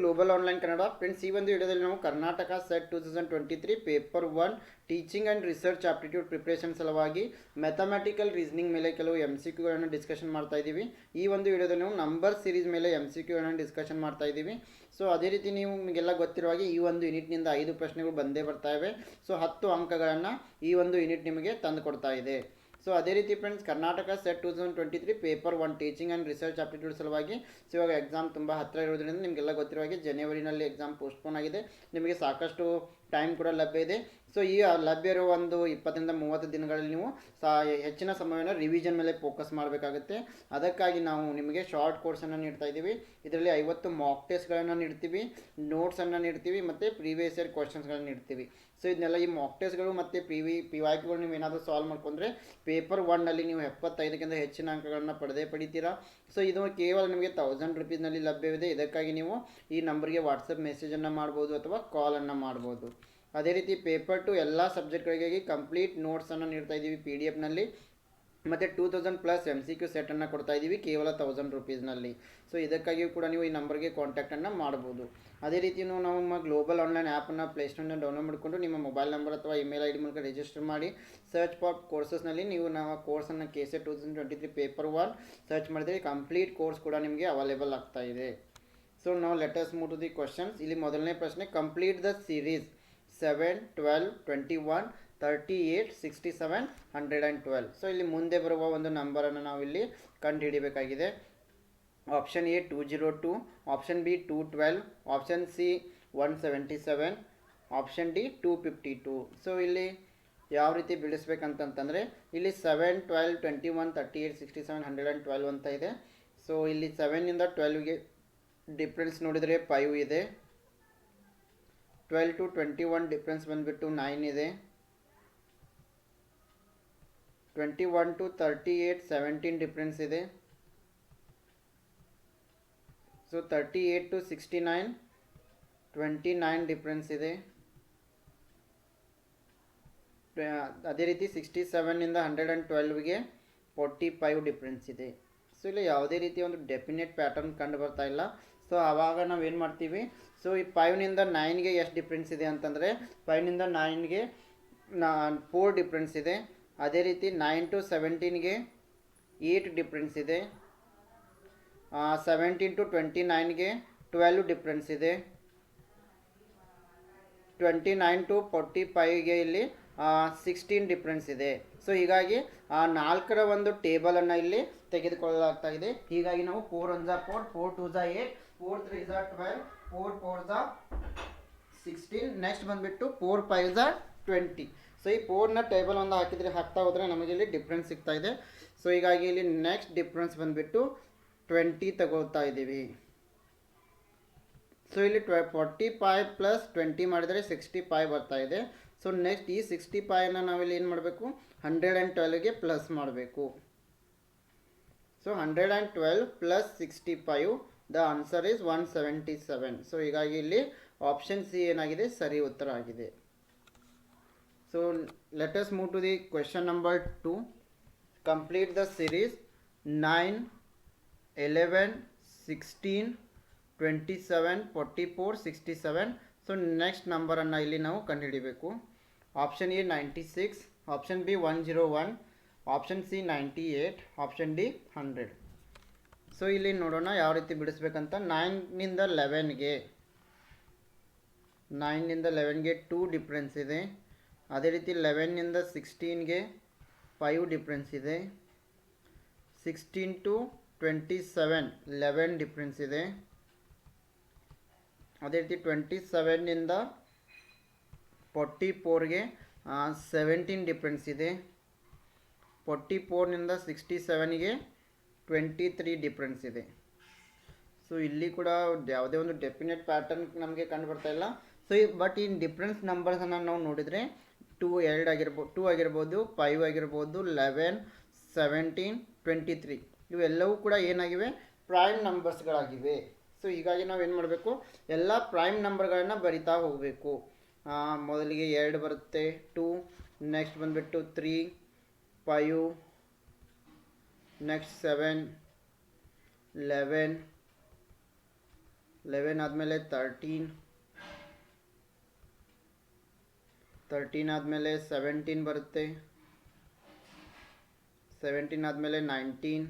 Global online Kannada friends ಈ ಒಂದು ವಿಡಿಯೋದಲ್ಲಿ ನಾವು Karnataka SET two thousand twenty three paper one teaching and research aptitude preparation ಸಲುವಾಗಿ mathematical reasoning ಮೇಲೆ ಕೆಲವು ಎಂ ಸಿ ಕ್ಯೂಗಳನ್ನು ಡಿಸ್ಕಷನ್ ಮಾಡ್ತಾ ಇದ್ದೀವಿ. ಈ ಒಂದು ವಿಡಿಯೋದಲ್ಲಿ ನಾವು ನಂಬರ್ ಸೀರೀಸ್ ಮೇಲೆ ಎಂ ಸಿ ಕ್ಯೂಗಳನ್ನು ಡಿಸ್ಕಷನ್ ಮಾಡ್ತಾ ಇದ್ದೀವಿ. ಸೊ ಅದೇ ರೀತಿ ನೀವು ನಿಮಗೆಲ್ಲ ಗೊತ್ತಿರುವ ಹಾಗೆ ಈ ಒಂದು ಯೂನಿಟ್ನಿಂದ ಐದು ಪ್ರಶ್ನೆಗಳು ಬಂದೇ ಬರ್ತಾ ಇವೆ. ಸೊ ಹತ್ತು ಅಂಕಗಳನ್ನು ಈ ಒಂದು ಯೂನಿಟ್ ನಿಮಗೆ ತಂದು ಕೊಡ್ತಾ ಇದೆ. ಸೊ ಅದೇ ರೀತಿ friends Karnataka SET two thousand twenty three paper one teaching and research aptitude ಸಲುವಾಗಿ. ಸೊ ಇವಾಗ ಎಕ್ಸಾಮ್ ತುಂಬ ಹತ್ತಿರ ಇರೋದ್ರಿಂದ ನಿಮಗೆಲ್ಲ ಗೊತ್ತಿರುವ ಹಾಗೆ ಜನವರಿನಲ್ಲಿ ಎಕ್ಸಾಮ್ ಪೋಸ್ಟ್ಪೋನ್ ಆಗಿದೆ. ನಿಮಗೆ ಸಾಕಷ್ಟು ಟೈಮ್ ಕೂಡ ಲಭ್ಯ ಇದೆ. ಸೊ ಈ ಲಭ್ಯ ಇರುವ ಒಂದು ಇಪ್ಪತ್ತರಿಂದ ಮೂವತ್ತು ದಿನಗಳಲ್ಲಿ ನೀವು ಸಾ, ಹೆಚ್ಚಿನ ಸಮಯವನ್ನು ರಿವಿಷನ್ ಮೇಲೆ ಫೋಕಸ್ ಮಾಡಬೇಕಾಗುತ್ತೆ. ಅದಕ್ಕಾಗಿ ನಾವು ನಿಮಗೆ ಶಾರ್ಟ್ ಕೋರ್ಸನ್ನು ನೀಡ್ತಾ ಇದ್ದೀವಿ. ಇದರಲ್ಲಿ ಐವತ್ತು ಮಾಕ್ ಟೆಸ್ಟ್ಗಳನ್ನು ನೀಡ್ತೀವಿ ನೋಟ್ಸನ್ನು ನೀಡ್ತೀವಿ, ಮತ್ತು ಪ್ರೀವಿಯಸ್ ಇಯರ್ ಕ್ವಶನ್ಸ್ಗಳನ್ನು ನೀಡ್ತೀವಿ. ಸೊ ಇದನ್ನೆಲ್ಲ ಈ ಮಾಕ್ ಟೆಸ್ಟ್ಗಳು ಮತ್ತು ಪಿ ವಿ ಪಿ ವೈ ಪಿಗಳು ನೀವು ಏನಾದರೂ ಸಾಲ್ವ್ ಮಾಡ್ಕೊಂಡ್ರೆ ಪೇಪರ್ ಒನ್ನಲ್ಲಿ ನೀವು ಎಪ್ಪತ್ತೈದಕ್ಕಿಂತ ಹೆಚ್ಚಿನ ಅಂಕಗಳನ್ನು ಪಡೆದೇ ಪಡಿತೀರಾ. ಸೊ ಇದು ಕೇವಲ ನಿಮಗೆ ತೌಸಂಡ್ ರುಪೀಸ್ನಲ್ಲಿ ಲಭ್ಯವಿದೆ. ಇದಕ್ಕಾಗಿ ನೀವು ಈ ನಂಬರ್ಗೆ ವಾಟ್ಸಪ್ ಮೆಸೇಜನ್ನು ಮಾಡ್ಬೋದು ಅಥವಾ ಕಾಲನ್ನು ಮಾಡ್ಬೋದು. ಅದೇ ರೀತಿ ಪೇಪರ್ ಟು ಎಲ್ಲ ಸಬ್ಜೆಕ್ಟ್ಗಳಿಗಾಗಿ ಕಂಪ್ಲೀಟ್ ನೋಟ್ಸನ್ನು ನೀಡ್ತಾ ಇದ್ದೀವಿ ಪಿ ಡಿ ಎಫ್ನಲ್ಲಿ ಮತ್ತು two thousand plus M C Q ಸೆಟನ್ನು ಕೊಡ್ತಾ ಇದ್ದೀವಿ ಕೇವಲ ತೌಸಂಡ್ ರುಪೀಸ್ನಲ್ಲಿ ಸೊ ಇದಕ್ಕಾಗಿಯೂ ಕೂಡ ನೀವು ಈ ನಂಬರ್ಗೆ ಕಾಂಟ್ಯಾಕ್ಟನ್ನು ಮಾಡ್ಬೋದು. ಅದೇ ರೀತಿ ನಾವು ನಮ್ಮ ಗ್ಲೋಬಲ್ ಆನ್ಲೈನ್ ಆ್ಯಪನ್ನು ಪ್ಲೇಸ್ಟೋರ್ನ ಡೌನ್ಲೋಡ್ ಮಾಡಿಕೊಂಡು ನಿಮ್ಮ ಮೊಬೈಲ್ ನಂಬರ್ ಅಥವಾ ಇಮೇಲ್ ಐ ಡಿ ಮೂಲಕ ರಿಜಿಸ್ಟರ್ ಮಾಡಿ ಸರ್ಚ್ ಫಾರ್ ಕೋರ್ಸಸ್ನಲ್ಲಿ ನೀವು ನಾವು ಕೋರ್ಸನ್ನು K C two thousand twenty three paper one search ಮಾಡಿದರೆ ಕಂಪ್ಲೀಟ್ ಕೋರ್ಸ್ ಕೂಡ ನಿಮಗೆ ಅವೈಲೇಬಲ್ ಆಗ್ತಾ ಇದೆ. ಸೊ ನಾವು ಲೆಟರ್ಸ್ ಟು ದಿ ಕ್ವಶನ್ಸ್ ಇಲ್ಲಿ ಮೊದಲನೇ ಪ್ರಶ್ನೆ complete the series seven twelve twenty one thirty eight sixty seven hundred and twelve so ಇಲ್ಲಿ ಮುಂದೆ ಬರುವ ಒಂದು ನಂಬರನ್ನು ನಾವು ಇಲ್ಲಿ ಕಂಡುಹಿಡಿಬೇಕಾಗಿದೆ. Option A two zero two option B two twelve option C one seventy seven option D two fifty two so ಇಲ್ಲಿ ಯಾವ ರೀತಿ ಬಿಡಿಸ್ಬೇಕಂತಂತಂದರೆ, ಇಲ್ಲಿ seven twelve twenty one thirty eight sixty seven hundred and twelve ಅಂತ ಇದೆ. So ಇಲ್ಲಿ ಸೆವೆನ್ನಿಂದ ಟ್ವೆಲ್ವ್ಗೆ ಡಿಫ್ರೆನ್ಸ್ ನೋಡಿದರೆ ಫೈವ್ ಇದೆ. Twelve to twenty one difference ಬಂದುಬಿಟ್ಟು ನೈನ್ ಇದೆ. Twenty one to thirty eight seventeen difference ಇದೆ. So thirty eight to sixty nine twenty nine difference ಇದೆ. ಅದೇ ರೀತಿ ಸಿಕ್ಸ್ಟಿ ಸೆವೆನ್ನಿಂದ ಹಂಡ್ರೆಡ್ ಆ್ಯಂಡ್ ಟ್ವೆಲ್ವ್ಗೆ ಫೋರ್ಟಿ ಫೈವ್ ಡಿಫ್ರೆನ್ಸ್ ಇದೆ. ಸೊ ಇಲ್ಲಿ ಯಾವುದೇ ರೀತಿಯ ಒಂದು ಡೆಫಿನೆಟ್ ಪ್ಯಾಟರ್ನ್ ಕಂಡು ಬರ್ತಾ ಇಲ್ಲ. ಸೊ ಆವಾಗ ನಾವು ಏನು ಮಾಡ್ತೀವಿ? ಸೊ ಈ ಫೈವ್ನಿಂದ ನೈನ್ಗೆ ಎಷ್ಟು ಡಿಫ್ರೆನ್ಸ್ ಇದೆ ಅಂತಂದರೆ ಫೈವ್ನಿಂದ ನೈನ್ಗೆ ನಾ ಫೋರ್ ಡಿಫ್ರೆನ್ಸ್ ಇದೆ. ಅದೇ ರೀತಿ ನೈನ್ ಟು ಸೆವೆಂಟೀನ್ಗೆ ಏಯ್ಟ್ ಡಿಫ್ರೆನ್ಸ್ ಇದೆ. ಸೆವೆಂಟೀನ್ ಟು ಟ್ವೆಂಟಿ ನೈನ್ಗೆ ಟ್ವೆಲ್ವ್ ಡಿಫ್ರೆನ್ಸ್ ಇದೆ. ಟ್ವೆಂಟಿ ನೈನ್ ಟು ಫೋರ್ಟಿ ಫೈವ್ಗೆ ಇಲ್ಲಿ ಸಿಕ್ಸ್ಟೀನ್ ಡಿಫ್ರೆನ್ಸ್ ಇದೆ. ಸೊ ಹೀಗಾಗಿ, ಆ, ನಾಲ್ಕರ ಒಂದು ಟೇಬಲನ್ನು ಇಲ್ಲಿ ತೆಗೆದುಕೊಳ್ಳಲಾಗ್ತಾ ಇದೆ. ಹೀಗಾಗಿ ನಾವು ಫೋರ್ ಒನ್ ಝಾ ಫೋರ್ ಫೋರ್ ಟು ಝಾ ಏಟ್ ಫೋರ್ ತ್ರೀ ಝಾ ಟ್ವೆಲ್ ಫೋರ್ ಫೋರ್ ಝಾ ಸಿಕ್ಸ್ಟೀನ್ ನೆಕ್ಸ್ಟ್ ಬಂದುಬಿಟ್ಟು four five the twenty so ಈ ಫೋರ್ನ ಟೇಬಲ್ ಒಂದು ಹಾಕಿದರೆ ಹಾಕ್ತಾ ಹೋದರೆ ನಮಗೆ ಇಲ್ಲಿ ಡಿಫ್ರೆನ್ಸ್ ಸಿಗ್ತಾ ಇದೆ. ಸೊ ಹೀಗಾಗಿ ಇಲ್ಲಿ ನೆಕ್ಸ್ಟ್ ಡಿಫ್ರೆನ್ಸ್ ಬಂದುಬಿಟ್ಟು ಟ್ವೆಂಟಿ ತಗೋತಾ ಇದ್ದೀವಿ. ಸೊ ಇಲ್ಲಿ ಟ್ವೆ ಫಾರ್ಟಿ ಫೈವ್ ಪ್ಲಸ್ ಟ್ವೆಂಟಿ ಮಾಡಿದರೆ ಸಿಕ್ಸ್ಟಿ ಫೈವ್ ಬರ್ತಾ ಇದೆ. ಸೊ ನೆಕ್ಸ್ಟ್ ಈ ಸಿಕ್ಸ್ಟಿ ಫೈವ್ನ ನಾವಿಲ್ಲಿ ಏನು ಮಾಡಬೇಕು? ಹಂಡ್ರೆಡ್ ಆ್ಯಂಡ್ ಟ್ವೆಲ್ವ್ಗೆ ಪ್ಲಸ್ ಮಾಡಬೇಕು. So hundred and twelve plus sixty five the answer is one seventy seven so ಹೀಗಾಗಿ ಇಲ್ಲಿ ಆಪ್ಷನ್ ಸಿ ಏನಾಗಿದೆ? ಸರಿ ಉತ್ತರ ಆಗಿದೆ. So let's move to the question number two complete the series nine eleven sixteen twenty seven forty four sixty seven so next ನಂಬರನ್ನು ಇಲ್ಲಿ ನಾವು ಕಂಡುಹಿಡಿಬೇಕು. Option A ninety six option B one zero one option C ninety eight option D hundred so ಇಲ್ಲಿ ನೋಡೋಣ ಯಾವ ರೀತಿ ಬಿಡಿಸ್ಬೇಕಂತ. ನೈನ್ನಿಂದ ಲೆವೆನ್ಗೆ ನೈನ್ನಿಂದ ಲೆವೆನ್ಗೆ two difference ಇದೆ. ಅದೇ ರೀತಿ ಲೆವೆನ್ನಿಂದ ಸಿಕ್ಸ್ಟೀನ್ಗೆ ಫೈವ್ ಡಿಫ್ರೆನ್ಸ್ ಇದೆ. Sixteen to twenty seven eleven difference ಇದೆ. ಅದೇ ರೀತಿ ಟ್ವೆಂಟಿ ಸೆವೆನ್ನಿಂದ ಫೋರ್ಟಿ ಫೋರ್ಗೆ ಸೆವೆಂಟೀನ್ ಡಿಫ್ರೆನ್ಸ್ ಇದೆ. ಫೋರ್ಟಿ ಫೋರ್ನಿಂದ ಸಿಕ್ಸ್ಟಿ ಸೆವೆನ್ಗೆ ಟ್ವೆಂಟಿ ತ್ರೀ ಡಿಫ್ರೆನ್ಸ್ ಇದೆ. ಸೊ ಇಲ್ಲಿ ಕೂಡ ಯಾವುದೇ ಒಂದು ಡೆಫಿನೆಟ್ ಪ್ಯಾಟರ್ನ್ ನಮಗೆ ಕಂಡು ಬರ್ತಾ ಇಲ್ಲ. ಸೊ ಬಟ್ ಈ ಡಿಫ್ರೆನ್ಸ್ ನಂಬರ್ಸನ್ನು ನಾವು ನೋಡಿದರೆ ಟೂ ಎರಡು ಆಗಿರ್ಬೋದು ಟೂ ಆಗಿರ್ಬೋದು ಫೈವ್ ಆಗಿರ್ಬೋದು ಲೆವೆನ್ ಸೆವೆಂಟೀನ್ ಟ್ವೆಂಟಿ ತ್ರೀ ಇವೆಲ್ಲವೂ ಕೂಡ ಏನಾಗಿವೆ? ಪ್ರೈಮ್ ನಂಬರ್ಸ್ಗಳಾಗಿವೆ ಸೊ ಹೀಗಾಗಿ ನಾವು ಏನು ಮಾಡಬೇಕು? ಎಲ್ಲ ಪ್ರೈಮ್ ನಂಬರ್ಗಳನ್ನು ಬರಿತಾ ಹೋಗಬೇಕು. ಮೊದಲಿಗೆ ಎರಡು ಬರುತ್ತೆ. ಟೂ ನೆಕ್ಸ್ಟ್ ಬಂದುಬಿಟ್ಟು three five next seven eleven eleven ಆದಮೇಲೆ ತರ್ಟೀನ್ ತರ್ಟೀನ್ ಆದಮೇಲೆ ಸೆವೆಂಟೀನ್ ಬರುತ್ತೆ ಸೆವೆಂಟೀನ್ ಆದಮೇಲೆ ನೈನ್ಟೀನ್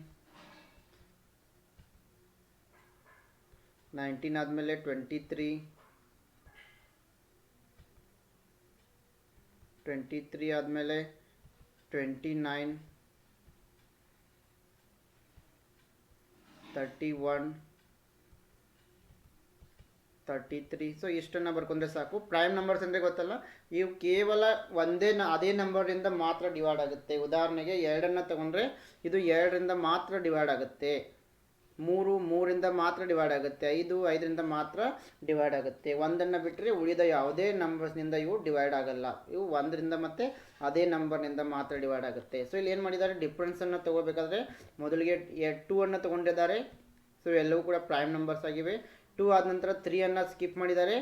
ನೈನ್ಟೀನ್ ಆದಮೇಲೆ ಟ್ವೆಂಟಿ ತ್ರೀ ಟ್ವೆಂಟಿ ತ್ರೀ ಆದಮೇಲೆ twenty nine thirty one thirty three so ಇಷ್ಟನ್ನು ಬರ್ಕೊಂಡ್ರೆ ಸಾಕು. ಪ್ರೈಮ್ ನಂಬರ್ಸ್ ಅಂದರೆ ಗೊತ್ತಲ್ಲ? ಇವು ಕೇವಲ ಒಂದೇ ನ, ಅದೇ ನಂಬರಿಂದ ಮಾತ್ರ ಡಿವೈಡ್ ಆಗುತ್ತೆ. ಉದಾಹರಣೆಗೆ ಎರಡನ್ನು ತಗೊಂಡ್ರೆ ಇದು ಎರಡರಿಂದ ಮಾತ್ರ ಡಿವೈಡ್ ಆಗುತ್ತೆ. ಮೂರು, ಮೂರಿಂದ ಮಾತ್ರ ಡಿವೈಡ್ ಆಗುತ್ತೆ. ಐದು, ಐದರಿಂದ ಮಾತ್ರ ಡಿವೈಡ್ ಆಗುತ್ತೆ. ಒಂದನ್ನು ಬಿಟ್ಟರೆ ಉಳಿದ ಯಾವುದೇ ನಂಬರ್ಸ್ನಿಂದ ಇವು ಡಿವೈಡ್ ಆಗಲ್ಲ. ಇವು ಒಂದರಿಂದ ಮತ್ತು ಅದೇ ನಂಬರ್ನಿಂದ ಮಾತ್ರ ಡಿವೈಡ್ ಆಗುತ್ತೆ. ಸೊ ಇಲ್ಲಿ ಏನು ಮಾಡಿದ್ದಾರೆ? ಡಿಫ್ರೆನ್ಸನ್ನು ತೊಗೋಬೇಕಾದ್ರೆ ಮೊದಲಿಗೆ ಟೂ ಅನ್ನು ತೊಗೊಂಡಿದ್ದಾರೆ. ಸೊ ಎಲ್ಲವೂ ಕೂಡ ಪ್ರೈಮ್ ನಂಬರ್ಸ್ ಆಗಿವೆ. ಟೂ ಆದ ನಂತರ ತ್ರೀಯನ್ನು ಸ್ಕಿಪ್ ಮಾಡಿದ್ದಾರೆ.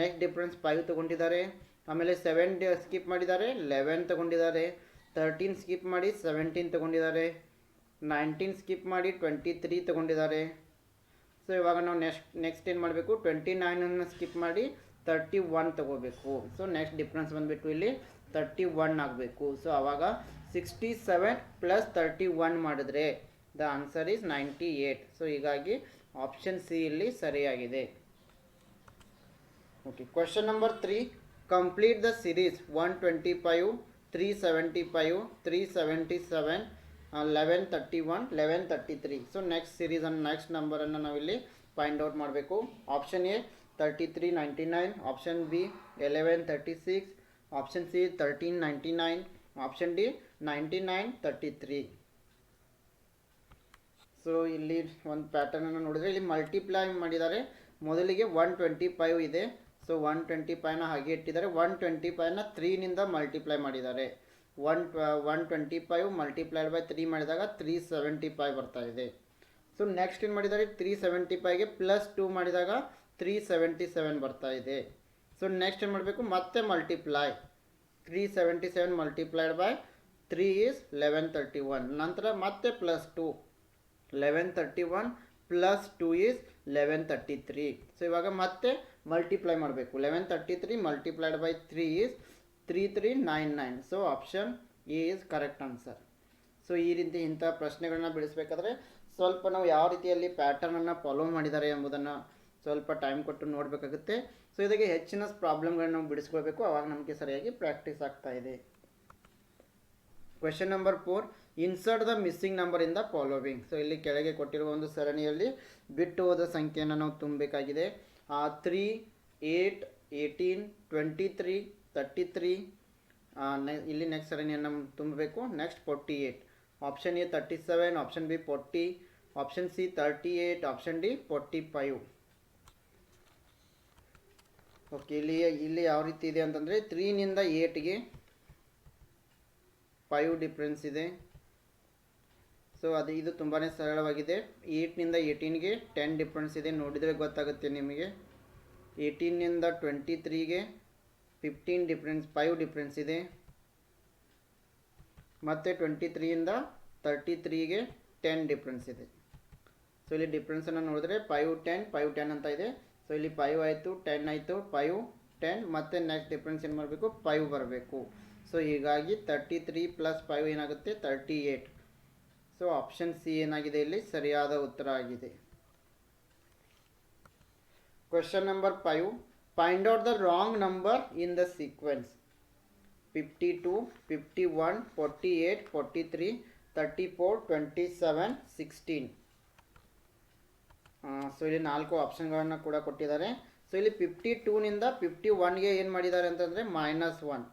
ನೆಕ್ಸ್ಟ್ ಡಿಫ್ರೆನ್ಸ್ ಫೈವ್ ತೊಗೊಂಡಿದ್ದಾರೆ. ಆಮೇಲೆ ಸೆವೆನ್ ಸ್ಕಿಪ್ ಮಾಡಿದ್ದಾರೆ. ಲೆವೆನ್ ತೊಗೊಂಡಿದ್ದಾರೆ. ತರ್ಟೀನ್ ಸ್ಕಿಪ್ ಮಾಡಿ ಸೆವೆಂಟೀನ್ ತೊಗೊಂಡಿದ್ದಾರೆ. ನೈನ್ಟೀನ್ ಸ್ಕಿಪ್ ಮಾಡಿ ಟ್ವೆಂಟಿ ತ್ರೀ ತೊಗೊಂಡಿದ್ದಾರೆ. ಸೊ ಇವಾಗ ನಾವು ನೆಕ್ಸ್ಟ್ ನೆಕ್ಸ್ಟ್ ಏನು ಮಾಡಬೇಕು? ಟ್ವೆಂಟಿ ನೈನನ್ನು ಸ್ಕಿಪ್ ಮಾಡಿ ತರ್ಟಿ ಒನ್ ತೊಗೋಬೇಕು. ಸೊ ನೆಕ್ಸ್ಟ್ ಡಿಫ್ರೆನ್ಸ್ ಬಂದುಬಿಟ್ಟು ಇಲ್ಲಿ ತರ್ಟಿ ಒನ್ ಆಗಬೇಕು. ಸೊ ಆವಾಗ sixty seven plus thirty one ಮಾಡಿದ್ರೆ the answer is ninety eight. So ಹೀಗಾಗಿ ಆಪ್ಷನ್ ಸಿ ಇಲ್ಲಿ ಸರಿಯಾಗಿದೆ. Okay question number three complete the series one twenty five three seventy five three seventy seven eleven thirty one eleven thirty three so next series ಅನ್ನು next ನಂಬರನ್ನು ನಾವಿಲ್ಲಿ find out ಮಾಡಬೇಕು. Option A thirty three ninety nine option B eleven thirty six option C thirteen ninety nine option D ninety nine thirty three so ಇಲ್ಲಿ ಒಂದು ಪ್ಯಾಟರ್ನನ್ನು ನೋಡಿದರೆ ಇಲ್ಲಿ multiply ಮಾಡಿದ್ದಾರೆ. ಮೊದಲಿಗೆ ಒನ್ ಟ್ವೆಂಟಿ ಫೈವ್ ಇದೆ. ಸೊ ಒನ್ ಟ್ವೆಂಟಿ ಫೈವ್ನ ಹಾಗೆ ಇಟ್ಟಿದ್ದಾರೆ. ಒನ್ ಟ್ವೆಂಟಿ ಫೈವ್ನ ತ್ರೀನಿಂದ ಮಲ್ಟಿಪ್ಲೈ ಮಾಡಿದ್ದಾರೆ. One one twenty five multiplied by three ಮಾಡಿದಾಗ ತ್ರೀ ಸೆವೆಂಟಿ ಫೈವ್ ಬರ್ತಾ ಇದೆ. ಸೊ ನೆಕ್ಸ್ಟ್ ಏನು ಮಾಡಿದ್ದಾರೆ? ತ್ರೀ ಸೆವೆಂಟಿ ಫೈವ್ಗೆ ಪ್ಲಸ್ ಟೂ ಮಾಡಿದಾಗ ತ್ರೀ ಸೆವೆಂಟಿ ಸೆವೆನ್ ಬರ್ತಾ ಇದೆ. ಸೊ ನೆಕ್ಸ್ಟ್ ಏನು ಮಾಡಬೇಕು? ಮತ್ತೆ multiply three seventy seven multiplied by three is eleven thirty one ನಂತರ ಮತ್ತೆ plus two eleven thirty one plus two is eleven thirty three so ಇವಾಗ ಮತ್ತೆ ಮಲ್ಟಿಪ್ಲೈ ಮಾಡಬೇಕು. Eleven thirty three multiplied by three is three three nine nine so option A is correct answer so ಈ ರೀತಿ ಇಂಥ ಪ್ರಶ್ನೆಗಳನ್ನ ಬಿಡಿಸ್ಬೇಕಾದ್ರೆ ಸ್ವಲ್ಪ ನಾವು ಯಾವ ರೀತಿಯಲ್ಲಿ ಪ್ಯಾಟರ್ನನ್ನು ಫಾಲೋ ಮಾಡಿದ್ದಾರೆ ಎಂಬುದನ್ನು ಸ್ವಲ್ಪ ಟೈಮ್ ಕೊಟ್ಟು ನೋಡಬೇಕಾಗುತ್ತೆ. ಸೊ ಇದಕ್ಕೆ ಹೆಚ್ಚಿನ ಪ್ರಾಬ್ಲಮ್ಗಳನ್ನ ನಾವು ಬಿಡಿಸ್ಕೊಳ್ಬೇಕು. ಅವಾಗ ನಮಗೆ ಸರಿಯಾಗಿ ಪ್ರಾಕ್ಟೀಸ್ ಆಗ್ತಾ ಇದೆ. Question number four insert the missing number in the following so ಇಲ್ಲಿ ಕೆಳಗೆ ಕೊಟ್ಟಿರುವ ಒಂದು ಸರಣಿಯಲ್ಲಿ ಬಿಟ್ಟು ಹೋದ ಸಂಖ್ಯೆಯನ್ನು ನಾವು ತುಂಬಬೇಕಾಗಿದೆ. Three eight eighteen twenty three thirty three ಇಲ್ಲಿ ನೆಕ್ಸ್ಟ್ ಸರಣಿಯನ್ನು ತುಂಬಬೇಕು. Next forty eight option A thirty seven option B forty option C thirty eight option D forty five okay ಇಲ್ಲಿ ಇಲ್ಲಿ ಯಾವ ರೀತಿ ಇದೆ ಅಂತಂದರೆ ತ್ರೀನಿಂದ ಏಯ್ಟ್ಗೆ ಫೈವ್ ಡಿಫ್ರೆನ್ಸ್ ಇದೆ. ಸೊ ಅದು, ಇದು ತುಂಬಾ ಸರಳವಾಗಿದೆ. ಏಯ್ಟ್ನಿಂದ ಏಯ್ಟೀನ್ಗೆ ಟೆನ್ ಡಿಫ್ರೆನ್ಸ್ ಇದೆ. ನೋಡಿದರೆ ಗೊತ್ತಾಗುತ್ತೆ ನಿಮಗೆ. ಏಯ್ಟೀನಿಂದ ಟ್ವೆಂಟಿ ತ್ರೀಗೆ ಫಿಫ್ಟೀನ್ ಡಿಫ್ರೆನ್ಸ್ ಫೈವ್ ಡಿಫ್ರೆನ್ಸ್ ಇದೆ. ಮತ್ತು ಟ್ವೆಂಟಿ ತ್ರೀಯಿಂದ ತರ್ಟಿ ತ್ರೀಗೆ ಟೆನ್ ಡಿಫ್ರೆನ್ಸ್ ಇದೆ. ಸೊ ಇಲ್ಲಿ ಡಿಫ್ರೆನ್ಸನ್ನು ನೋಡಿದ್ರೆ ಫೈವ್ ಟೆನ್ ಫೈವ್ ಟೆನ್ ಅಂತ ಇದೆ. ಸೊ ಇಲ್ಲಿ ಫೈವ್ ಆಯಿತು ಟೆನ್ ಆಯಿತು ಫೈವ್ ಟೆನ್ ಮತ್ತು ನೆಕ್ಸ್ಟ್ ಡಿಫ್ರೆನ್ಸ್ ಏನು ಮಾಡಬೇಕು? ಫೈವ್ ಬರಬೇಕು. ಸೊ ಹೀಗಾಗಿ ತರ್ಟಿ ತ್ರೀ ಪ್ಲಸ್ ಫೈವ್ ಏನಾಗುತ್ತೆ? Thirty eight so option C ಏನಾಗಿದೆ ಇಲ್ಲಿ? ಸರಿಯಾದ ಉತ್ತರ ಆಗಿದೆ. Question number five the sequence fifty two fifty one forty eight forty three thirty four twenty seven sixteen so ಇಲ್ಲಿ ನಾಲ್ಕು ಆಪ್ಷನ್ಗಳನ್ನು ಕೂಡ ಕೊಟ್ಟಿದ್ದಾರೆ. ಸೊ ಇಲ್ಲಿ ಫಿಫ್ಟಿ ಟೂನಿಂದ ಫಿಫ್ಟಿ ಒನ್ಗೆ ಏನು ಮಾಡಿದ್ದಾರೆ ಅಂತಂದರೆ ಮೈನಸ್ ಒನ್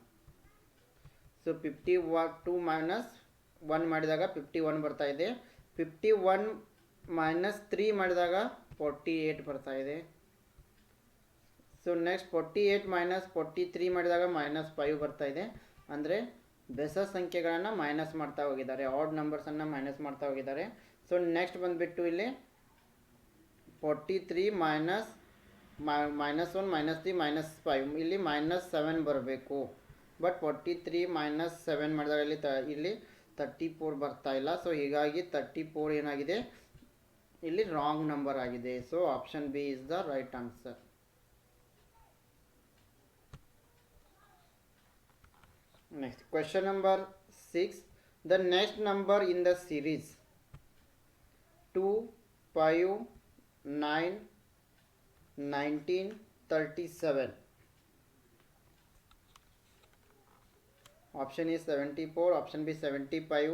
ಸೊ ಫಿಫ್ಟಿ ವ ಟು ಮೈನಸ್ ಒನ್ ಮಾಡಿದಾಗ ಫಿಫ್ಟಿ ಒನ್ ಬರ್ತಾ ಇದೆ. ಫಿಫ್ಟಿ ಒನ್ ಮೈನಸ್ ತ್ರೀ ಮಾಡಿದಾಗ ಫೋರ್ಟಿ ಏಯ್ಟ್ ಬರ್ತಾ ಇದೆ. So next forty eight minus forty three ಮಾಡಿದಾಗ ಮೈನಸ್ ಫೈವ್ ಬರ್ತಾ ಇದೆ. ಅಂದರೆ ಬೆಸ ಸಂಖ್ಯೆಗಳನ್ನು ಮೈನಸ್ ಮಾಡ್ತಾ ಹೋಗಿದ್ದಾರೆ. ಆಡ್ ನಂಬರ್ಸನ್ನು ಮೈನಸ್ ಮಾಡ್ತಾ ಹೋಗಿದ್ದಾರೆ. ಸೊ ನೆಕ್ಸ್ಟ್ ಬಂದುಬಿಟ್ಟು ಇಲ್ಲಿ forty three minus minus one minus three minus five ಇಲ್ಲಿ ಮೈನಸ್ ಸೆವೆನ್ ಬರಬೇಕು. But forty three minus seven ಮಾಡಿದಾಗ ಇಲ್ಲಿ ತ, ಇಲ್ಲಿ ತರ್ಟಿ ಫೋರ್ ಬರ್ತಾ ಇಲ್ಲ. ಸೊ ಹೀಗಾಗಿ ತರ್ಟಿ ಫೋರ್ ಏನಾಗಿದೆ? ಇಲ್ಲಿ ರಾಂಗ್ ನಂಬರ್ ಆಗಿದೆ. So option B is the right answer next question number six the next number in the series two five nine nineteen thirty seven option is 74 option b 75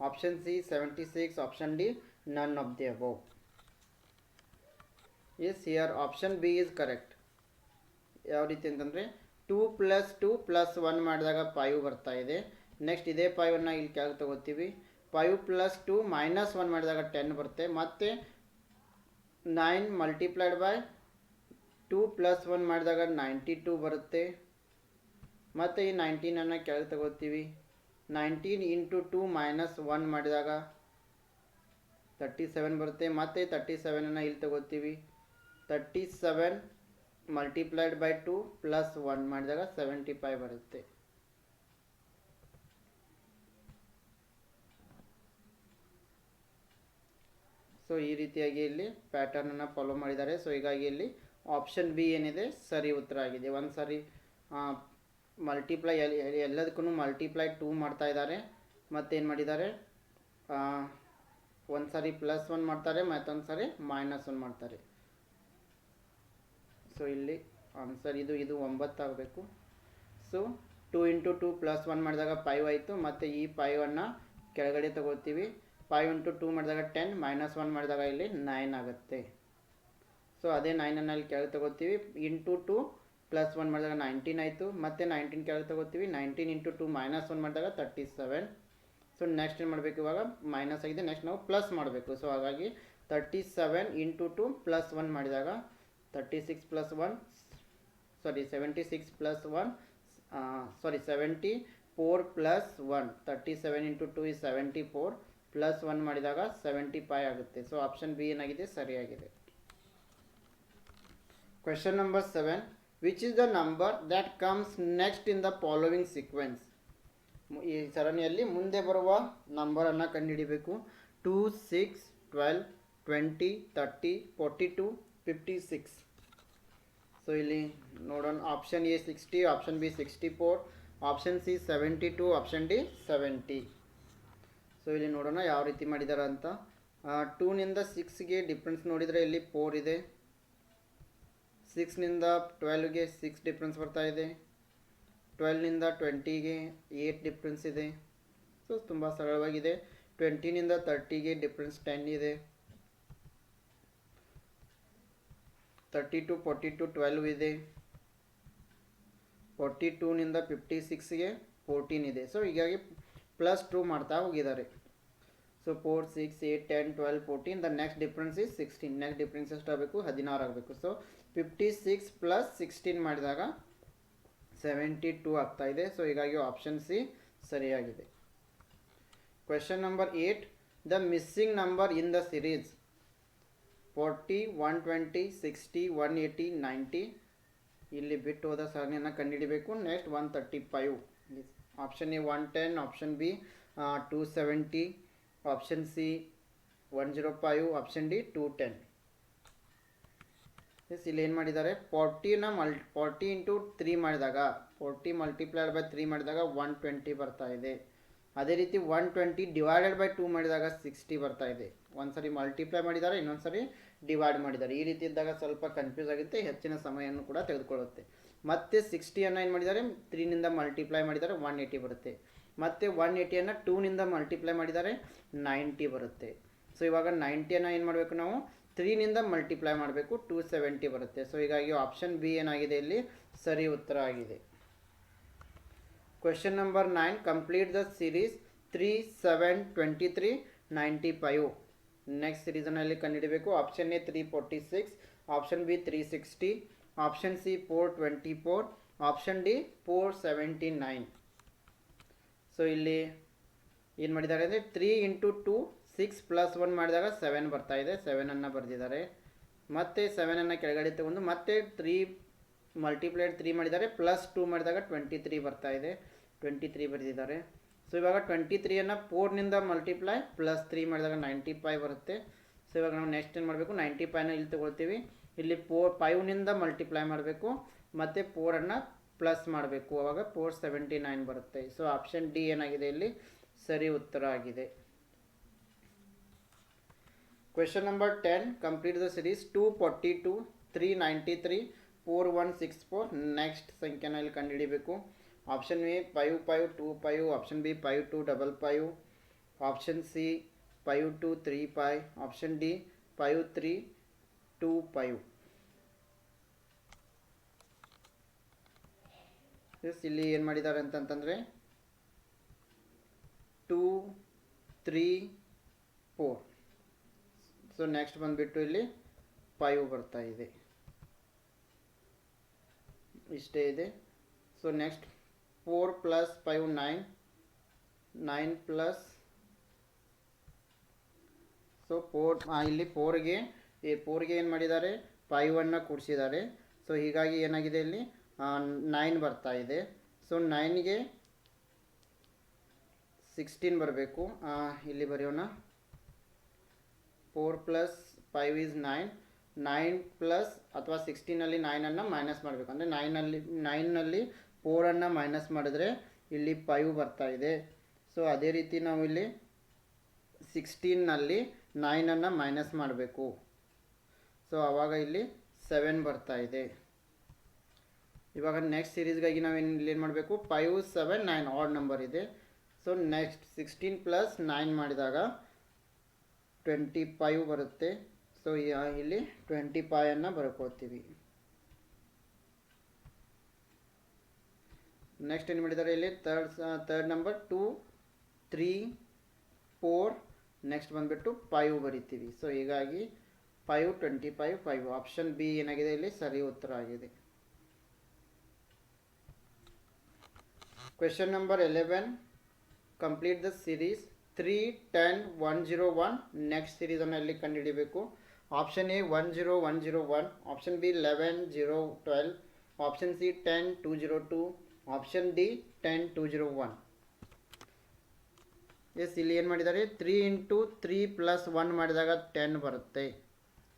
option c 76 option d none of the above yes here option b is correct ಯಾವ ರೀತಿ ಅಂತಂದರೆ two plus two plus one ಮಾಡಿದಾಗ five ಬರ್ತಾ ಇದೆ. Next ಇದೇ ಫೈವನ್ನು ಇಲ್ಲಿ ಕೆಳಗೆ ತೊಗೋತೀವಿ. Five plus two minus one ಮಾಡಿದಾಗ ಟೆನ್ ಬರುತ್ತೆ. ಮತ್ತು nine multiplied by two plus one ಮಾಡಿದಾಗ ನೈಂಟಿ ಟೂ ಬರುತ್ತೆ. ಮತ್ತು ಈ ನೈನ್ಟೀನನ್ನು ಕೆಳಗೆ ತಗೋತೀವಿ. Nineteen into two minus one ಮಾಡಿದಾಗ ತರ್ಟಿ ಸೆವೆನ್ ಬರುತ್ತೆ. ಮತ್ತು ತರ್ಟಿ ಸೆವೆನನ್ನು ಇಲ್ಲಿ ತಗೋತೀವಿ. Thirty seven multiplied by two plus one ಮಾಡಿದಾಗ ಸೆವೆಂಟಿ ಫೈವ್ ಬರುತ್ತೆ. ಸೊ ಈ ರೀತಿಯಾಗಿ ಇಲ್ಲಿ ಪ್ಯಾಟರ್ನನ್ನು ಫಾಲೋ ಮಾಡಿದ್ದಾರೆ. ಸೊ ಹೀಗಾಗಿ ಇಲ್ಲಿ ಆಪ್ಷನ್ ಬಿ ಏನಿದೆ? ಸರಿ ಉತ್ತರ ಆಗಿದೆ. ಒಂದು ಸಾರಿ ಮಲ್ಟಿಪ್ಲೈ ಎಲ್ಲದಕ್ಕೂ ಮಲ್ಟಿಪ್ಲೈ ಟೂ ಮಾಡ್ತಾ ಇದ್ದಾರೆ. ಮತ್ತೇನು ಮಾಡಿದ್ದಾರೆ? ಒಂದು ಸಾರಿ ಪ್ಲಸ್ ಒನ್ ಮಾಡ್ತಾರೆ, ಮತ್ತೊಂದು ಸಾರಿ ಮೈನಸ್ ಒನ್ ಮಾಡ್ತಾರೆ. ಸೊ ಇಲ್ಲಿ ಆನ್ಸರ್ ಇದು ಇದು ಒಂಬತ್ತು ಆಗಬೇಕು. So two into two plus one ಮಾಡಿದಾಗ ಫೈವ್ ಆಯಿತು. ಮತ್ತು ಈ ಫೈವನ್ನು ಕೆಳಗಡೆ ತಗೋತೀವಿ ಫೈವ್ ಇಂಟು ಟೂ ಮಾಡಿದಾಗ ಟೆನ್ ಮೈನಸ್ ಒನ್ ಮಾಡಿದಾಗ ಇಲ್ಲಿ ನೈನ್ ಆಗುತ್ತೆ. ಸೊ ಅದೇ ನೈನನ್ನು ಅಲ್ಲಿ ಕೆಳಗೆ ತಗೋತೀವಿ ಇಂಟು ಟು ಪ್ಲಸ್ ಒನ್ ಮಾಡಿದಾಗ ನೈನ್ಟೀನ್ ಆಯಿತು. ಮತ್ತು ನೈನ್ಟೀನ್ ಕೆಳಗೆ ತಗೋತೀವಿ nineteen into two minus one ಮಾಡಿದಾಗ ತರ್ಟಿ ಸೆವೆನ್ ಸೊ ನೆಕ್ಸ್ಟ್ ಏನು ಮಾಡಬೇಕು ಇವಾಗ? ಮೈನಸ್ ಆಗಿದೆ. ನೆಕ್ಸ್ಟ್ ನಾವು ಪ್ಲಸ್ ಮಾಡಬೇಕು. ಸೊ ಹಾಗಾಗಿ thirty seven into two plus one ಮಾಡಿದಾಗ thirty six plus one sorry seventy six plus one sorry seventy four plus one thirty seven into two is seventy four plus one ಮಾಡಿದಾಗ seventy five ಆಗುತ್ತೆ. So option B ಏನಾಗಿದೆ? ಸರಿಯಾಗಿದೆ. Question number seven which is the number that comes next in the following sequence ಈ ಸರಣಿಯಲ್ಲಿ ಮುಂದೆ ಬರುವ ನಂಬರನ್ನು ಕಂಡುಹಿಡಿಬೇಕು. Two six twelve twenty thirty forty two fifty six so ಇಲ್ಲಿ ನೋಡೋಣ option A sixty option B sixty four option C seventy two option D seventy so ಇಲ್ಲಿ ನೋಡೋಣ ಯಾವ ರೀತಿ ಮಾಡಿದ್ದಾರೆ ಅಂತ. ಟೂನಿಂದ ಸಿಕ್ಸ್ಗೆ ಡಿಫ್ರೆನ್ಸ್ ನೋಡಿದರೆ ಇಲ್ಲಿ ಫೋರ್ ಇದೆ. ಸಿಕ್ಸ್ನಿಂದ ಟ್ವೆಲ್ವ್ಗೆ ಸಿಕ್ಸ್ ಡಿಫ್ರೆನ್ಸ್ ಬರ್ತಾ ಇದೆ. ಟ್ವೆಲ್ನಿಂದ ಟ್ವೆಂಟಿಗೆ ಏಯ್ಟ್ ಡಿಫ್ರೆನ್ಸ್ ಇದೆ. ಸೊ ತುಂಬ ಸರಳವಾಗಿದೆ. ಟ್ವೆಂಟಿನಿಂದ ತರ್ಟಿಗೆ ಡಿಫ್ರೆನ್ಸ್ ಟೆನ್ ಇದೆ. Thirty to forty two twelve ಇದೆ. ಫೋರ್ಟಿ ಟೂನಿಂದ ಫಿಫ್ಟಿ ಸಿಕ್ಸ್ಗೆ ಫೋರ್ಟೀನ್ ಇದೆ. ಸೊ ಹೀಗಾಗಿ ಪ್ಲಸ್ ಟೂ ಮಾಡ್ತಾ ಹೋಗಿದ್ದಾರೆ. So four six eight ten twelve fourteen the next difference is sixteen next difference ಎಷ್ಟಾಗಬೇಕು? ಹದಿನಾರು ಆಗಬೇಕು. So fifty six plus sixteen ಮಾಡಿದಾಗ ಸೆವೆಂಟಿ ಟೂ ಆಗ್ತಾ ಇದೆ. ಸೊ ಹೀಗಾಗಿ ಆಪ್ಷನ್ ಸಿ ಸರಿಯಾಗಿದೆ. Question number eight the missing number in the series forty, one twenty, sixty, one eighty, ninety. ಇಲ್ಲಿ ಬಿಟ್ಟು ಹೋದ ಸರಣಿಯನ್ನು ಕಂಡುಹಿಡಿಬೇಕು. Next one thirty five option A one ten option B two seventy option C one zero five option D two ten yes ಇಲ್ಲಿ ಏನು ಮಾಡಿದ್ದಾರೆ? ಫೋರ್ಟಿನ ಮಲ್ ಫೋರ್ಟಿ ಇಂಟು ತ್ರೀ ಮಾಡಿದಾಗ ಫೋರ್ಟಿ ಮಲ್ಟಿಪ್ಲೈಡ್ ಬೈ ತ್ರೀ ಮಾಡಿದಾಗ ಒನ್ ಟ್ವೆಂಟಿ ಬರ್ತಾ ಇದೆ. ಅದೇ ರೀತಿ one twenty divided by two ಮಾಡಿದಾಗ ಸಿಕ್ಸ್ಟಿ ಬರ್ತಾ ಇದೆ. ಒಂದು ಸರಿ ಮಲ್ಟಿಪ್ಲೈ ಮಾಡಿದ್ದಾರೆ ಇನ್ನೊಂದು ಸರಿ ಡಿವೈಡ್ ಮಾಡಿದ್ದಾರೆ. ಈ ರೀತಿ ಇದ್ದಾಗ ಸ್ವಲ್ಪ ಕನ್ಫ್ಯೂಸ್ ಆಗುತ್ತೆ, ಹೆಚ್ಚಿನ ಸಮಯವನ್ನು ಕೂಡ ತೆಗೆದುಕೊಳ್ಳುತ್ತೆ. ಮತ್ತೆ ಸಿಕ್ಸ್ಟಿಯನ್ನು ಏನು ಮಾಡಿದ್ದಾರೆ? ತ್ರೀನಿಂದ ಮಲ್ಟಿಪ್ಲೈ ಮಾಡಿದ್ದಾರೆ ಒನ್ ಏಯ್ಟಿ ಬರುತ್ತೆ. ಮತ್ತು ಒನ್ ಏಯ್ಟಿಯನ್ನು ಟೂನಿಂದ ಮಲ್ಟಿಪ್ಲೈ ಮಾಡಿದ್ದಾರೆ ನೈಂಟಿ ಬರುತ್ತೆ. ಸೊ ಇವಾಗ ನೈಂಟಿಯನ್ನು ಏನು ಮಾಡಬೇಕು ನಾವು? ತ್ರೀನಿಂದ ಮಲ್ಟಿಪ್ಲೈ ಮಾಡಬೇಕು ಟೂ ಸೆವೆಂಟಿ ಬರುತ್ತೆ. ಸೊ ಹೀಗಾಗಿ ಆಪ್ಷನ್ ಬಿ ಏನಾಗಿದೆ ಇಲ್ಲಿ? ಸರಿ ಉತ್ತರ ಆಗಿದೆ. Question number nine complete the series three seven twenty three ninety five next ರೀಸನಲ್ಲಿ ಕಂಡುಹಿಡಬೇಕು. Option A three forty six option B three sixty option C four twenty four option D four seventy nine so ಇಲ್ಲಿ ಏನು ಮಾಡಿದ್ದಾರೆ ಅಂದರೆ three into two six plus one ಮಾಡಿದಾಗ seven ಬರ್ತಾ ಇದೆ. ಸೆವೆನನ್ನು ಬರೆದಿದ್ದಾರೆ. ಮತ್ತೆ ಸೆವೆನನ್ನು ಕೆಳಗಡೆ ತಗೊಂಡು ಮತ್ತೆ ತ್ರೀ ಮಲ್ಟಿಪ್ಲೈಡ್ ತ್ರೀ ಮಾಡಿದ್ದಾರೆ. ಪ್ಲಸ್ ಟೂ ಮಾಡಿದಾಗ ಟ್ವೆಂಟಿ ತ್ರೀ ಬರ್ತಾ ಇದೆ. ಟ್ವೆಂಟಿ ತ್ರೀ ಬರೆದಿದ್ದಾರೆ. ಸೊ ಇವಾಗ ಟ್ವೆಂಟಿ ತ್ರೀಯನ್ನು ಫೋರ್ನಿಂದ ಮಲ್ಟಿಪ್ಲೈ ಪ್ಲಸ್ ತ್ರೀ ಮಾಡಿದಾಗ ನೈಂಟಿ ಫೈವ್ ಬರುತ್ತೆ. ಸೊ ಇವಾಗ ನಾವು ನೆಕ್ಸ್ಟ್ ಏನು ಮಾಡಬೇಕು? ನೈಂಟಿ ಫೈವ್ನ ಇಲ್ಲಿ ತೊಗೊಳ್ತೀವಿ. ಇಲ್ಲಿ ಫೋರ್ ಫೈವ್ನಿಂದ ಮಲ್ಟಿಪ್ಲೈ ಮಾಡಬೇಕು. ಮತ್ತು ಫೋರನ್ನು ಪ್ಲಸ್ ಮಾಡಬೇಕು. ಅವಾಗ ಫೋರ್ ಸೆವೆಂಟಿ ನೈನ್ ಬರುತ್ತೆ. ಸೊ ಆಪ್ಷನ್ ಡಿ ಏನಾಗಿದೆ ಇಲ್ಲಿ? ಸರಿ ಉತ್ತರ ಆಗಿದೆ. Question number ten complete the series two forty two three ninety three four one six four next ಸಂಖ್ಯೆನ ಇಲ್ಲಿ ಕಂಡುಹಿಡಿಬೇಕು. Option A five five two five option B five two double five option C five two three five option D five three two five yes ಇಲ್ಲಿ ಏನು ಮಾಡಿದ್ದಾರೆ ಅಂತಂತಂದರೆ two three four so next ಬಂದುಬಿಟ್ಟು ಇಲ್ಲಿ five ಬರ್ತಾ ಇದೆ. ಇಷ್ಟೇ ಇದೆ. So next four plus five nine nine plus so four ಇಲ್ಲಿ ಫೋರ್ಗೆ ಈ ಫೋರ್ಗೆ ಏನು ಮಾಡಿದ್ದಾರೆ? ಫೈವನ್ನು ಕೂಡಿಸಿದ್ದಾರೆ. ಸೊ ಹೀಗಾಗಿ ಏನಾಗಿದೆ ಇಲ್ಲಿ? ನೈನ್ ಬರ್ತಾ ಇದೆ. ಸೊ ನೈನ್ಗೆ ಸಿಕ್ಸ್ಟೀನ್ ಬರಬೇಕು. ಇಲ್ಲಿ ಬರೆಯೋಣ. Four plus five is nine nine plus ಅಥವಾ ಸಿಕ್ಸ್ಟೀನಲ್ಲಿ ನೈನನ್ನು ಮೈನಸ್ ಮಾಡಬೇಕು. ಅಂದರೆ ನೈನಲ್ಲಿ ನೈನ್ನಲ್ಲಿ ಫೋರನ್ನು ಮೈನಸ್ ಮಾಡಿದ್ರೆ ಇಲ್ಲಿ ಫೈವ್ ಬರ್ತಾ ಇದೆ. ಸೊ ಅದೇ ರೀತಿ ನಾವು ಇಲ್ಲಿ ಸಿಕ್ಸ್ಟೀನ್ನಲ್ಲಿ ನೈನನ್ನು ಮೈನಸ್ ಮಾಡಬೇಕು. ಸೊ ಆವಾಗ ಇಲ್ಲಿ ಸೆವೆನ್ ಬರ್ತಾ ಇದೆ. ಇವಾಗ ನೆಕ್ಸ್ಟ್ ಸೀರೀಸ್ಗಾಗಿ ನಾವೇನು ಏನು ಮಾಡಬೇಕು? Five seven nine odd number ಇದೆ. So next sixteen plus nine ಮಾಡಿದಾಗ ಟ್ವೆಂಟಿ ಫೈವ್ ಬರುತ್ತೆ ಸೊ ಇಲ್ಲಿ ಟ್ವೆಂಟಿ ಫೈವನ್ನು ಬರ್ಕೊಳ್ತೀವಿ ನೆಕ್ಸ್ಟ್ ಏನು ಮಾಡಿದ್ದಾರೆ ಇಲ್ಲಿ? Third third number two three four next ಬಂದುಬಿಟ್ಟು ಫೈವ್ ಬರಿತೀವಿ. ಸೊ ಹೀಗಾಗಿ five twenty five five option B ಏನಾಗಿದೆ ಇಲ್ಲಿ? ಸರಿ ಉತ್ತರ ಆಗಿದೆ. Question number eleven complete the series three ten one zero one next ಸಿರೀಸನ್ನು ಇಲ್ಲಿ ಕಂಡುಹಿಡಿಬೇಕು? Option A one zero one zero one option B eleven zero twelve option C ten two zero two option D ten two zero one yes ಇಲ್ಲಿ ಏನು ಮಾಡಿದ್ದಾರೆ? Three into three plus one ಮಾಡಿದಾಗ ten ಬರುತ್ತೆ.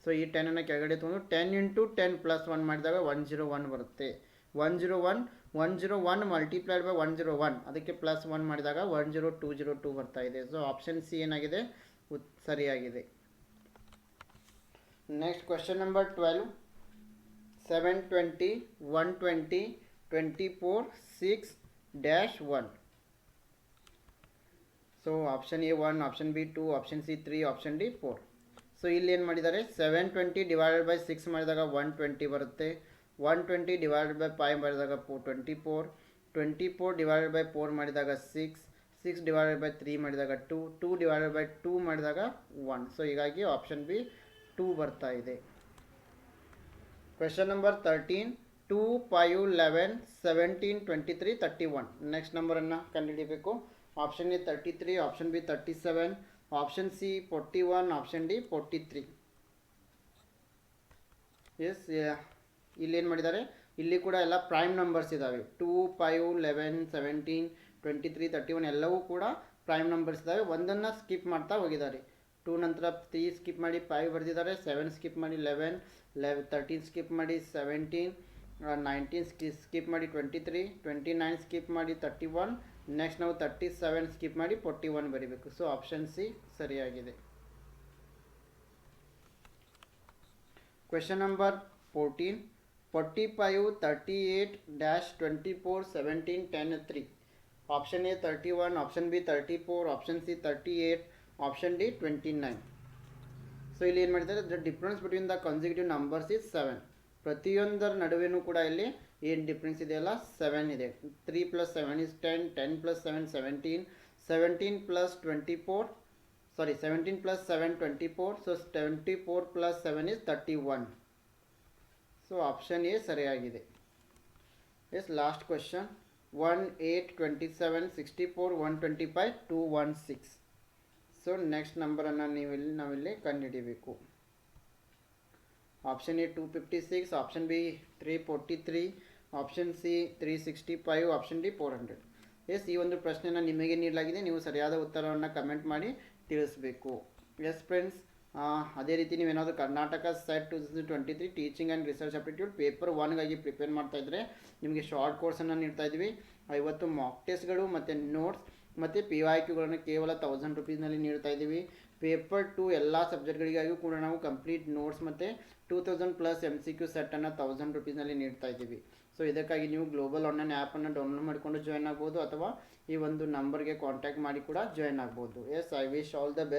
So ಈ ಟೆನ್ನನ್ನು ಕೆಳಗಡೆ ತೊಗೊಂಡು ten into ten plus one ಮಾಡಿದಾಗ ಒನ್ ಜೀರೋ ಒನ್ ಬರುತ್ತೆ. One zero one one zero one multiplied by one zero one ಅದಕ್ಕೆ ಪ್ಲಸ್ ಒನ್ ಮಾಡಿದಾಗ one zero two zero two ಬರ್ತಾ ಇದೆ. ಸೊ ಆಪ್ಷನ್ ಸಿ ಏನಾಗಿದೆ? ಉತ್, ಸರಿಯಾಗಿದೆ. Next question number twelve seven twenty one twenty twenty four six dash one so option A one option B two option C three option D four so ಇಲ್ಲಿ ಏನು ಮಾಡಿದ್ದಾರೆ? Seven twenty divided by six ಮಾಡಿದಾಗ one twenty ಬರುತ್ತೆ. One twenty divided by five ಮಾಡಿದಾಗ four twenty four twenty four divided by four ಮಾಡಿದಾಗ six six divided by three ಮಾಡಿದಾಗ two two divided by two ಮಾಡಿದಾಗ one so ಹೀಗಾಗಿ option B two ಬರ್ತಾ ಇದೆ. Question number thirteen two five eleven seventeen twenty three thirty one next ನಂಬರನ್ನು ಕಂಡುಹಿಡಿಬೇಕು option A thirty three option B thirty seven option C forty one option D forty three yes ಇಲ್ಲೇನು ಮಾಡಿದ್ದಾರೆ? ಇಲ್ಲಿ ಕೂಡ ಎಲ್ಲ prime numbers ಇದ್ದಾವೆ two five eleven seventeen twenty three thirty one ಎಲ್ಲವೂ ಕೂಡ ಪ್ರೈಮ್ ನಂಬರ್ಸ್ ಇದ್ದಾವೆ ಒಂದನ್ನು ಸ್ಕಿಪ್ ಮಾಡ್ತಾ ಹೋಗಿದ್ದಾರೆ. ಟೂ ನಂತರ ತ್ರೀ ಸ್ಕಿಪ್ ಮಾಡಿ ಫೈವ್ ಬರೆದಿದ್ದಾರೆ. ಸೆವೆನ್ ಸ್ಕಿಪ್ ಮಾಡಿ ಲೆವೆನ್ ಲೆವ್ ತರ್ಟೀನ್ ಸ್ಕಿಪ್ ಮಾಡಿ ಸೆವೆಂಟೀನ್ ನೈನ್ಟೀನ್ ಸ್ಕಿ ಸ್ಕಿಪ್ ಮಾಡಿ twenty three twenty nine skip ಮಾಡಿ ತರ್ಟಿ ಒನ್ ನೆಕ್ಸ್ಟ್ ನಾವು ತರ್ಟಿ ಸೆವೆನ್ ಸ್ಕಿಪ್ ಮಾಡಿ ಫೋರ್ಟಿ ಒನ್ ಬರೀಬೇಕು. ಸೊ ಆಪ್ಷನ್ ಸಿ ಸರಿಯಾಗಿದೆ. Question number fourteen forty five thirty eight dash twenty four seventeen ten three option A thirty one option B thirty four option C thirty eight option D twenty nine so ಇಲ್ಲಿ ಏನು ಮಾಡ್ತಾರೆ? The difference between the consecutive numbers is seven ಪ್ರತಿಯೊಂದರ ನಡುವೆನೂ ಕೂಡ ಇಲ್ಲಿ ಏನು difference ಇದೆಯಲ್ಲ seven ಇದೆ three plus seven is ten ten plus seven seventeen seventeen plus twenty four sorry seventeen plus seven twenty four so twenty four plus seven is thirty one so option A ಸರಿಯಾಗಿದೆ. Yes last question one eight twenty seven sixty four one twenty five two one six so next ನಂಬರನ್ನು ನೀವು ಇಲ್ಲಿ ನಾವಿಲ್ಲಿ ಕಂಡುಹಿಡಿಬೇಕು. Six option B three forty three option C three sixty five option D four hundred yes ಈ ಒಂದು ಪ್ರಶ್ನೆನ ನಿಮಗೆ ನೀಡಲಾಗಿದೆ. ನೀವು ಸರಿಯಾದ ಉತ್ತರವನ್ನು ಕಮೆಂಟ್ ಮಾಡಿ ತಿಳಿಸಬೇಕು. ಎಸ್ ಫ್ರೆಂಡ್ಸ್ ಅದೇ ರೀತಿ ನೀವೇನಾದರೂ Karnataka SET two thousand twenty three teaching and research aptitude paper ಒನ್ಗಾಗಿ prepare ಮಾಡ್ತಾ ಇದ್ದರೆ ನಿಮಗೆ ಶಾರ್ಟ್ ಕೋರ್ಸನ್ನು ನೀಡ್ತಾ ಇದ್ವಿ. ಐವತ್ತು ಮಾಕ್ ಟೆಸ್ಟ್ಗಳು ಮತ್ತು ನೋಟ್ಸ್ ಮತ್ತು ಪಿ ವೈ ಕ್ಯೂಗಳನ್ನು ಕೇವಲ ತೌಸಂಡ್ ರುಪೀಸ್ನಲ್ಲಿ ನೀಡ್ತಾ ಇದ್ದೀವಿ. ಪೇಪರ್ ಟು ಎಲ್ಲ ಸಬ್ಜೆಕ್ಟ್ಗಳಿಗಾಗಿಯೂ ಕೂಡ ನಾವು ಕಂಪ್ಲೀಟ್ ನೋಟ್ಸ್ ಮತ್ತು two thousand plus M C Q ಸೆಟ್ಟನ್ನು thousand ರುಪೀಸ್ನಲ್ಲಿ ನೀಡ್ತಾ ಇದ್ದೀವಿ. ಸೊ ಇದಕ್ಕಾಗಿ ನೀವು ಗ್ಲೋಬಲ್ ಆನ್ಲೈನ್ ಆ್ಯಪನ್ನು ಡೌನ್ಲೋಡ್ ಮಾಡಿಕೊಂಡು ಜಾಯ್ನ್ ಆಗ್ಬೋದು ಅಥವಾ ಈ ಒಂದು ನಂಬರ್ಗೆ ಕಾಂಟ್ಯಾಕ್ಟ್ ಮಾಡಿ ಕೂಡ ಜಾಯ್ನ್ ಆಗ್ಬೋದು. Yes I wish all the best